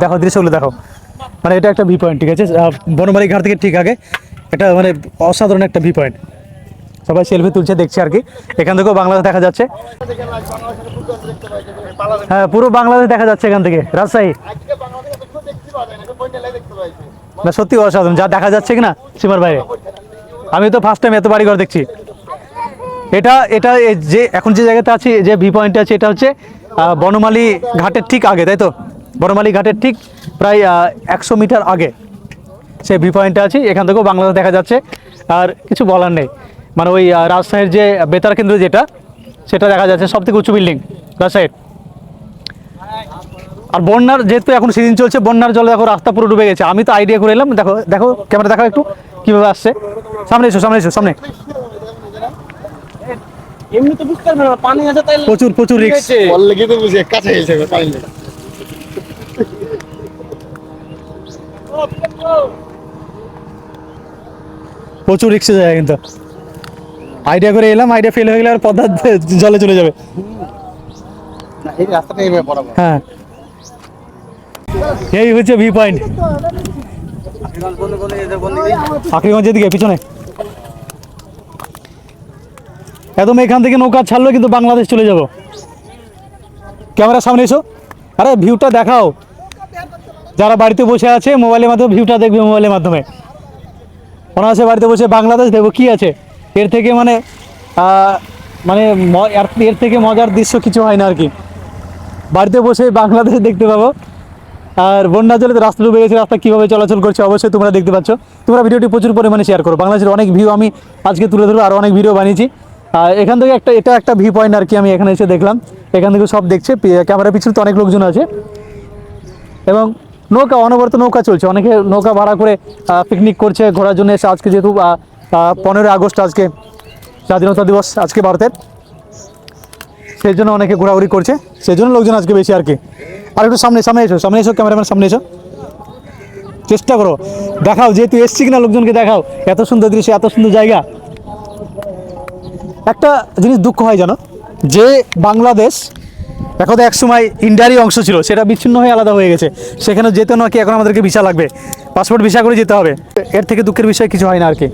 দেখো, দৃশ্যগুলো দেখো। মানে এটা একটা ভি পয়েন্ট ঠিক আছে? বনমালী ঘাট থেকে ঠিক আগে এটা মানে অসাধারণ একটা ভি পয়েন্ট সবাই সেলফি তুলছে, দেখছে আর কি। এখান থেকেও বাংলাদেশ দেখা যাচ্ছে। হ্যাঁ পুরো বাংলাদেশ দেখা যাচ্ছে এখান থেকে। রাজশাহী। না, সত্যি অসাধারণ। যা দেখা যাচ্ছে কিনা, সীমার বাইরে। আমি তো ফার্স্ট টাইম এত বাড়িঘর দেখছি। এটা এটা যে, এখন যে জায়গাতে আছি, যে ভি পয়েন্ট আছে, এটা হচ্ছে বনমালী ঘাটের ঠিক আগে, তাই তো? বনমালী ঘাটের ঠিক প্রায় একশো মিটার আগে সে ভি পয়েন্টে আছি। এখান থেকেও বাংলাদেশ দেখা যাচ্ছে। আর কিছু বলার নেই। মানে ওই রাজশাহীর যে বেতার কেন্দ্র যেটা সেটা দেখা যাচ্ছে সব থেকে উঁচু বিল্ডিং রাজশাহীর আর বন্যার যেহেতু এখন সিজন চলছে বন্যার জলে দেখো রাস্তা পুরো ডুবে গেছে। আমি তো আইডিয়া করে এলাম। দেখো দেখো ক্যামেরা দেখো একটু কীভাবে আসছে। সামনে এসো সামনে এসো সামনে। এমনি তো বুঝতে পারবে না পানি আছে তাই প্রচুর প্রচুর রিক্স বললে কি তো বুঝি কাছে এসে পাইলে প্রচুর রিক্সে যায় কিন্তু। আইডিয়া করে এলাম আইডিয়া ফেল হয়ে গেলে আর পদ্মা জলে চলে যাবে। হ্যাঁ। এই হচ্ছে ভি পয়েন্ট আখরিগঞ্জের দিকে পিছনে। একদম এখান থেকে নৌকা ছাড়লো কিন্তু বাংলাদেশ চলে যাব। ক্যামেরার সামনে এসো। আরে ভিউটা দেখাও। যারা বাড়িতে বসে আছে, মোবাইলের মাধ্যমে ভিউটা দেখবে মোবাইলের মাধ্যমে। অনায়াসে বাড়িতে বসে বাংলাদেশ দেখব, কি আছে? এর থেকে মানে মানে এর- থেকে মজার দৃশ্য কিছু হয় না আর কি। বাড়িতে বসে বাংলাদেশ দেখতে পাবো। আর বন্যা জলে রাস্তা ডুবে গেছে, রাস্তা কীভাবে চলাচল করছে অবশ্যই তোমরা দেখতে পাচ্ছ। তোমরা ভিডিওটি প্রচুর পরিমাণে শেয়ার করো। বাংলাদেশের অনেক ভিউ আমি আজকে তুলে ধরবো আরও অনেক ভিডিও বানিয়েছি। আর এখান থেকে একটা, এটা একটা ভি পয়েন্ট আর কি আমি এখানে এসে দেখলাম। এখান থেকে সব দেখছে ক্যামেরার পিছনে তো অনেক লোকজন আছে। এবং নৌকা, অনবরত নৌকা চলছে। অনেকে নৌকা ভাড়া করে পিকনিক করছে, ঘোরার জন্য এসে আজকে যেহেতু পনেরোই আগস্ট আজকে স্বাধীনতা দিবস, আজকে ভারতের। সেই জন্য অনেকে ঘোরাঘুরি করছে। সেই জন্য লোকজন আজকে বেশি আর কি। আর একটু সামনে সামনে এসো সামনে এসো, ক্যামেরাম্যান, সামনে এসো। চেষ্টা করো। দেখাও, যেহেতু এসছি কিনা লোকজনকে দেখাও। এত সুন্দর দৃশ্য, এত সুন্দর জায়গা। একটা জিনিস দুঃখ হয় জানো? যে বাংলাদেশ এখন এক সময় ইন্ডিয়ারই অংশ ছিল, সেটা বিচ্ছিন্ন হয়ে আলাদা হয়ে গেছে। সেখানে যেতে নাকি এখন আমাদেরকে ভিসা লাগবে? পাসপোর্ট ভিসা করে যেতে হবে। এর থেকে দুঃখের বিষয় কিছু হয় না আর কি।